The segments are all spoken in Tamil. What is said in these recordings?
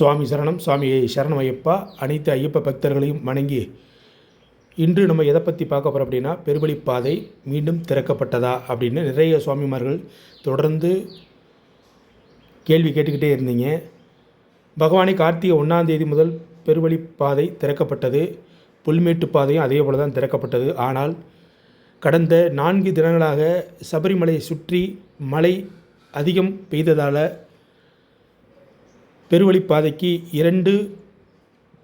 சுவாமி சரணம் சுவாமியை சரணம் ஐயப்பா அனைத்து ஐயப்ப பக்தர்களையும் வணங்கி இன்று நம்ம எதை பற்றி பார்க்க போகிறோம் அப்படின்னா பெருவழிப்பாதை மீண்டும் திறக்கப்பட்டதா அப்படின்னு நிறைய சுவாமிமார்கள் தொடர்ந்து கேள்வி கேட்டுக்கிட்டே இருந்தீங்க. பகவானை கார்த்திகை ஒன்றாந்தேதி முதல் முதல் பெருவழிப்பாதை திறக்கப்பட்டது. புல்மேட்டு பாதையும் அதே போல தான் திறக்கப்பட்டது. ஆனால் கடந்த நான்கு தினங்களாக சபரிமலையை சுற்றி மழை அதிகம் பெய்ததால் பெருவழிப்பாதைக்கு இரண்டு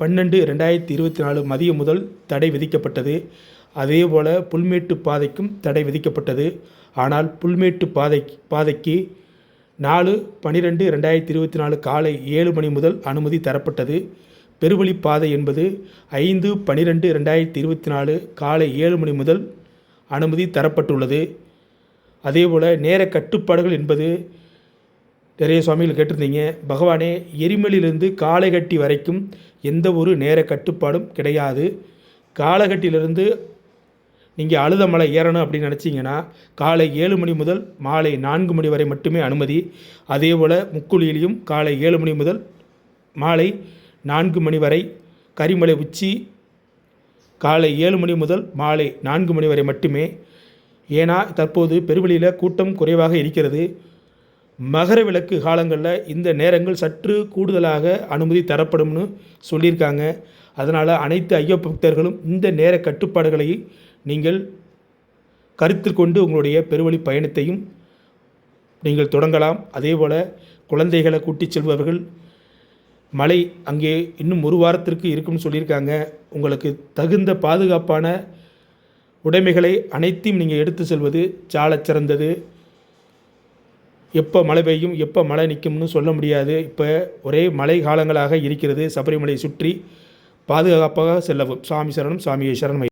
பன்னெண்டு ரெண்டாயிரத்தி இருபத்தி நாலு மதியம் முதல் தடை விதிக்கப்பட்டது. அதேபோல் புல்மேட்டு பாதைக்கும் தடை விதிக்கப்பட்டது. ஆனால் புல்மேட்டு பாதை பாதைக்கு நாலு பன்னிரெண்டு ரெண்டாயிரத்தி இருபத்தி நாலு காலை ஏழு மணி முதல் அனுமதி தரப்பட்டது. பெருவழிப்பாதை என்பது ஐந்து பன்னிரெண்டு ரெண்டாயிரத்தி இருபத்தி நாலு காலை ஏழு மணி முதல் அனுமதி தரப்பட்டுள்ளது. அதேபோல் நேர கட்டுப்பாடுகள் என்பது நிறைய சுவாமிகள் கேட்டிருந்தீங்க பகவானே எரிமலிலிருந்து காளைகட்டி வரைக்கும் எந்த ஒரு நேர கட்டுப்பாடும் கிடையாது. காளைகட்டிலிருந்து நீங்கள் அழுதமலை ஏறணும் அப்படின்னு நினச்சிங்கன்னா காலை ஏழு மணி முதல் மாலை நான்கு மணி வரை மட்டுமே அனுமதி. அதே போல் முக்குழியிலையும் காலை ஏழு மணி முதல் மாலை நான்கு மணி வரை கரிமலை உச்சி காலை ஏழு மணி முதல் மாலை நான்கு மணி வரை மட்டுமே. ஏன்னா தற்போது பெருவெளியில் கூட்டம் குறைவாக இருக்கிறது. மகர விளக்கு காலங்களில் இந்த நேரங்கள் சற்று கூடுதலாக அனுமதி தரப்படும்னு சொல்லியிருக்காங்க. அதனால் அனைத்து ஐயப்ப பக்தர்களும் இந்த நேர கட்டுப்பாடுகளை நீங்கள் கருத்தில் கொண்டு உங்களுடைய பெருவழி பயணத்தையும் நீங்கள் தொடங்கலாம். அதே போல் குழந்தைகளை கூட்டிச் செல்பவர்கள் மழை அங்கே இன்னும் ஒரு வாரத்திற்கு இருக்கும்னு சொல்லியிருக்காங்க. உங்களுக்கு தகுந்த பாதுகாப்பான உடைமைகளை அனைத்தையும் நீங்கள் எடுத்து செல்வது சாலச் சிறந்தது எப்போ மழை பெய்யும் எப்போ மழை நிற்கும்னு சொல்ல முடியாது. இப்போ ஒரே மழை காலங்களாக இருக்கிறது சபரிமலை சுற்றி பாதுகாப்பாக செல்லவும். சாமி சரணம் சாமியை சரணம்.